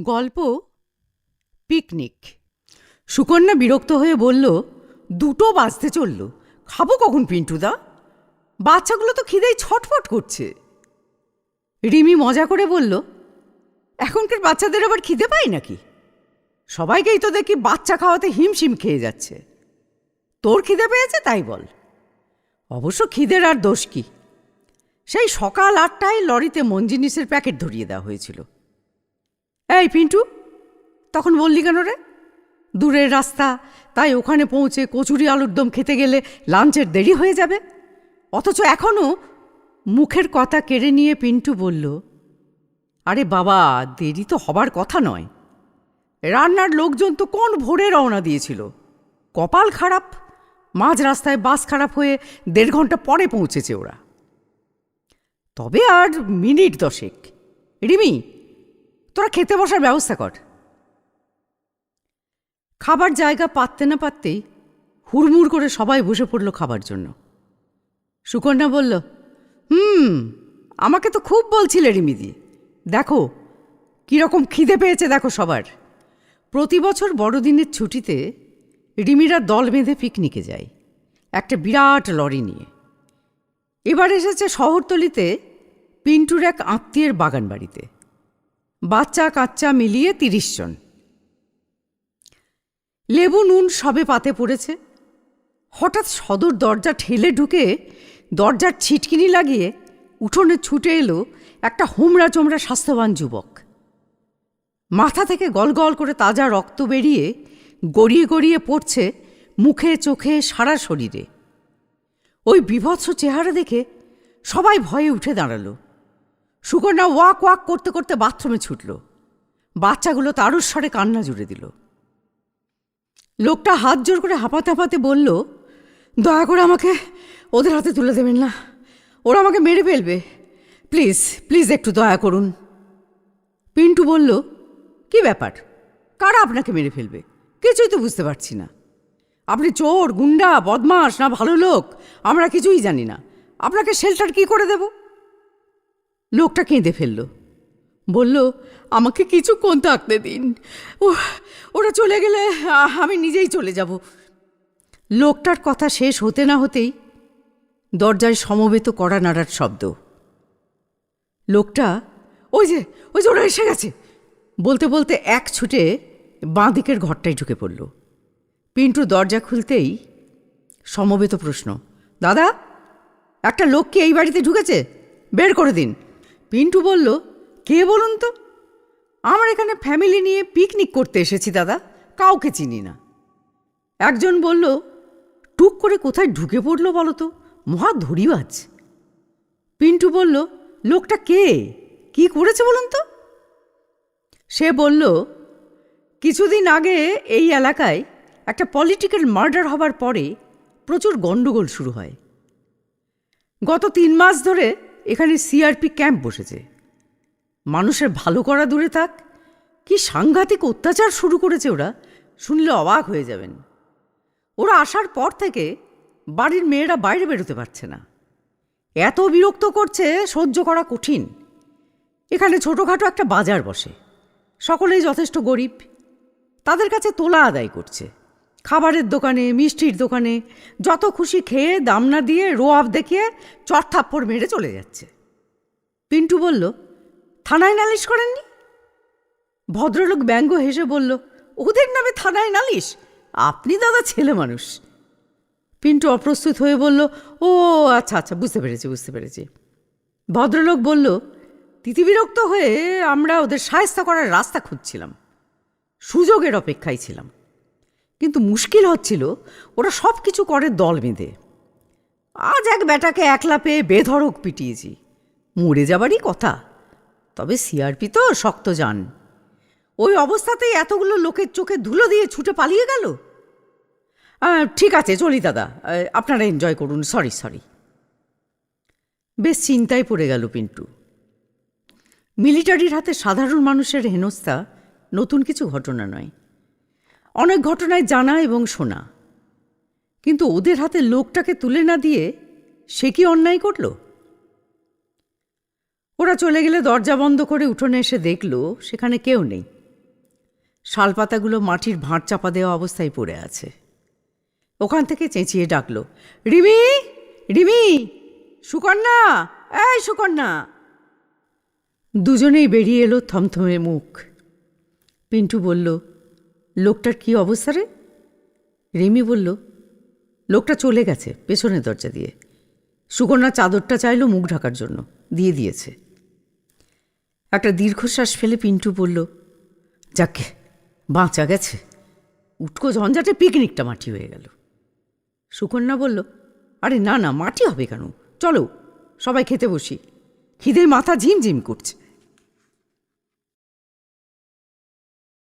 গল্প পিকনিক সুকন্যা বিরক্ত হয়ে বলল, দুটো বাজতে চলল। খাব কখন পিন্টুদা? বাচ্চাগুলো তো খিদেই ছটফট করছে। রিমি মজা করে বলল, এখনকার বাচ্চাদের আবার খিদে পায় নাকি? সবাইকেই তো দেখি বাচ্চা খাওয়াতে হিমশিম খেয়ে যাচ্ছে। তোর খিদে পেয়েছে তাই বল। অবশ্য খিদের আর দোষ কি? সেই সকাল আটটায় লরিতে মন জিনিসের প্যাকেট ধরিয়ে দেওয়া হয়েছিল। এই পিন্টু, তখন বললি কেন রে? দূরের রাস্তা, তাই ওখানে পৌঁছে কচুরি আলুর দম খেতে গেলে লাঞ্চের দেরি হয়ে যাবে। অথচ এখনও মুখের কথা কেড়ে নিয়ে পিন্টু বলল, আরে বাবা, দেরি তো হবার কথা নয়। রান্নার লোকজন তো কোন ভোরে রওনা দিয়েছিল। কপাল খারাপ, মাঝ রাস্তায় বাস খারাপ হয়ে দেড় ঘণ্টা পরে পৌঁছেছে ওরা। তবে আর মিনিট দশেক। রিমি তোরা খেতে বসার ব্যবস্থা কর। খাবার জায়গা পাততে না পাততেই হুড়মুড় করে সবাই বসে পড়ল খাবার জন্য। সুকন্যা বলল, হুম, আমাকে তো খুব বলছিলে রিমিদি। দেখো, কীরকম খিদে পেয়েছে দেখো সবার। প্রতি বছর বড়দিনের ছুটিতে রিমিরা দল বেঁধে পিকনিকে যায়, একটা বিরাট লরি নিয়ে। এবার এসেছে শহরতলিতে পিন্টুর এক আত্মীয়ের বাগান বাড়িতে বাচ্চা কাচ্চা মিলিয়ে তিরিশ জন। লেবু নুন সবে পাতে পড়েছে। হঠাৎ সদর দরজা ঠেলে ঢুকে দরজার ছিটকিনি লাগিয়ে উঠোনে ছুটে এলো একটা হোমরা চোমরা স্বাস্থ্যবান যুবক। মাথা থেকে গলগল করে তাজা রক্ত বেরিয়ে গড়িয়ে গড়িয়ে পড়ছে মুখে, চোখে, সারা শরীরে। ওই বিভৎস চেহারা দেখে সবাই ভয়ে উঠে দাঁড়াল। সুকন্যা ওয়াক ওয়াক করতে করতে বাথরুমে ছুটল। বাচ্চাগুলো তারস্বরে কান্না জুড়ে দিল। লোকটা হাত জোর করে হাঁপাতে হাঁপাতে বলল, দয়া করে আমাকে ওদের হাতে তুলে দেবেন না। ওরা আমাকে মেরে ফেলবে। প্লিজ প্লিজ একটু দয়া করুন। পিন্টু বলল, কি ব্যাপার? কারা আপনাকে মেরে ফেলবে? কিছুই তো বুঝতে পারছি না। আপনি চোর, গুন্ডা বদমাস না ভালো লোক, আমরা কিছুই জানি না। আপনাকে শেল্টার কি করে দেব? লোকটা কেঁদে ফেলল। বলল, আমাকে কিছুক্ষণ থাকতে দিন। ও ওরা চলে গেলে আমি নিজেই চলে যাব। লোকটার কথা শেষ হতে না হতেই দরজায় সমবেত কড়া নাড়ার শব্দ। লোকটা, ওই যে ওই যে, ওরা এসে গেছে! বলতে বলতে এক ছুটে বাঁ দিকের ঘরটায় ঢুকে পড়ল। পিন্টু দরজা খুলতেই সমবেত প্রশ্ন, দাদা, একটা লোক কি এই বাড়িতে ঢুকেছে? বের করে দিন। পিন্টু বলল, কে বলুন তো? আমার এখানে ফ্যামিলি নিয়ে পিকনিক করতে এসেছি দাদা, কাউকে চিনি না। একজন বলল, টুক করে কোথায় ঢুকে পড়ল বলো তো? মহা ধরিবাজ। পিন্টু বলল, লোকটা কে? কি করেছে বলুন তো? সে বলল, কিছুদিন আগে এই এলাকায় একটা পলিটিক্যাল মার্ডার হবার পরে প্রচুর গণ্ডগোল শুরু হয়। গত তিন মাস ধরে এখানে সিআরপি ক্যাম্প বসেছে। মানুষের ভালো করা দূরে থাক। কি সাংঘাতিক অত্যাচার শুরু করেছে ওরা, শুনলে অবাক হয়ে যাবেন। ওরা আসার পর থেকে বাড়ির মেয়েরা বাইরে বেরোতে পারছে না। এত বিরক্ত করছে, সহ্য করা কঠিন। এখানে ছোটোখাটো একটা বাজার বসে। সকলেই যথেষ্ট গরিব। তাদের কাছে তোলা আদায় করছে। খাবারের দোকানে, মিষ্টির দোকানে, যত খুশি খেয়ে দাম না দিয়ে রোয়াব দেখিয়ে চটথাপ্পড় মেরে চলে যাচ্ছে। পিন্টু বলল, থানায় নালিশ করেননি? ভদ্রলোক ব্যঙ্গ হেসে বলল, ওদের নামে থানায় নালিশ? আপনি দাদা ছেলে মানুষ। পিন্টু অপ্রস্তুত হয়ে বলল, ও আচ্ছা আচ্ছা বুঝতে পেরেছি বুঝতে পেরেছি। ভদ্রলোক বলল, তিতিবিরক্ত হয়ে আমরা ওদের সায়স্তা করার রাস্তা খুঁজছিলাম। সুযোগের অপেক্ষায় ছিলাম। কিন্তু মুশকিল হচ্ছিল, ওরা সব কিছু করে দল বেঁধে। আজ এক বেটাকে একলা পেয়ে বেধড়ক পিটিয়েছি। মরে যাবারই কথা, তবে সিআরপি তো শক্ত যান। ওই অবস্থাতেই এতগুলো লোকের চোখে ধুলো দিয়ে ছুটে পালিয়ে গেল? ঠিক আছে, চলি দাদা আপনারা এনজয় করুন সরি সরি বেশ চিন্তায় পড়ে গেল পিন্টু। মিলিটারির হাতে সাধারণ মানুষের হেনস্থা নতুন কিছু ঘটনা নয়। অনেক ঘটনায় জানা এবং শোনা। কিন্তু ওদের হাতে লোকটাকে তুলে না দিয়ে সে কি অন্যায় করল? ওরা চলে গেলে দরজা বন্ধ করে উঠোনে এসে দেখল সেখানে কেউ নেই। শালপাতাগুলো মাটির ভাঁড় চাপা দেওয়া অবস্থায় পড়ে আছে। ওখান থেকে চেঁচিয়ে ডাকলো, রিমি! রিমি! সুকন্যা! এই সুকন্যা! দুজনেই বেরিয়ে এলো থমথমে মুখ। পিন্টু বলল লোকটার কি অবস্থা রে? রিমি বলল, লোকটা চলে গেছে, পেছনের দরজা দিয়ে। সুকন্যা চাদরটা চাইলো মুখ ঢাকার জন্য, দিয়ে দিয়েছে। একটা দীর্ঘশ্বাস ফেলে পিন্টু বলল, যাকে, বাঁচা গেছে। উটকো ঝঞ্ঝাটে পিকনিকটা মাটি হয়ে গেল। সুকন্যা বলল, আরে না না, মাটি হবে কেন? চলো, সবাই খেতে বসি। খিদের মাথা ঝিমঝিম করছে।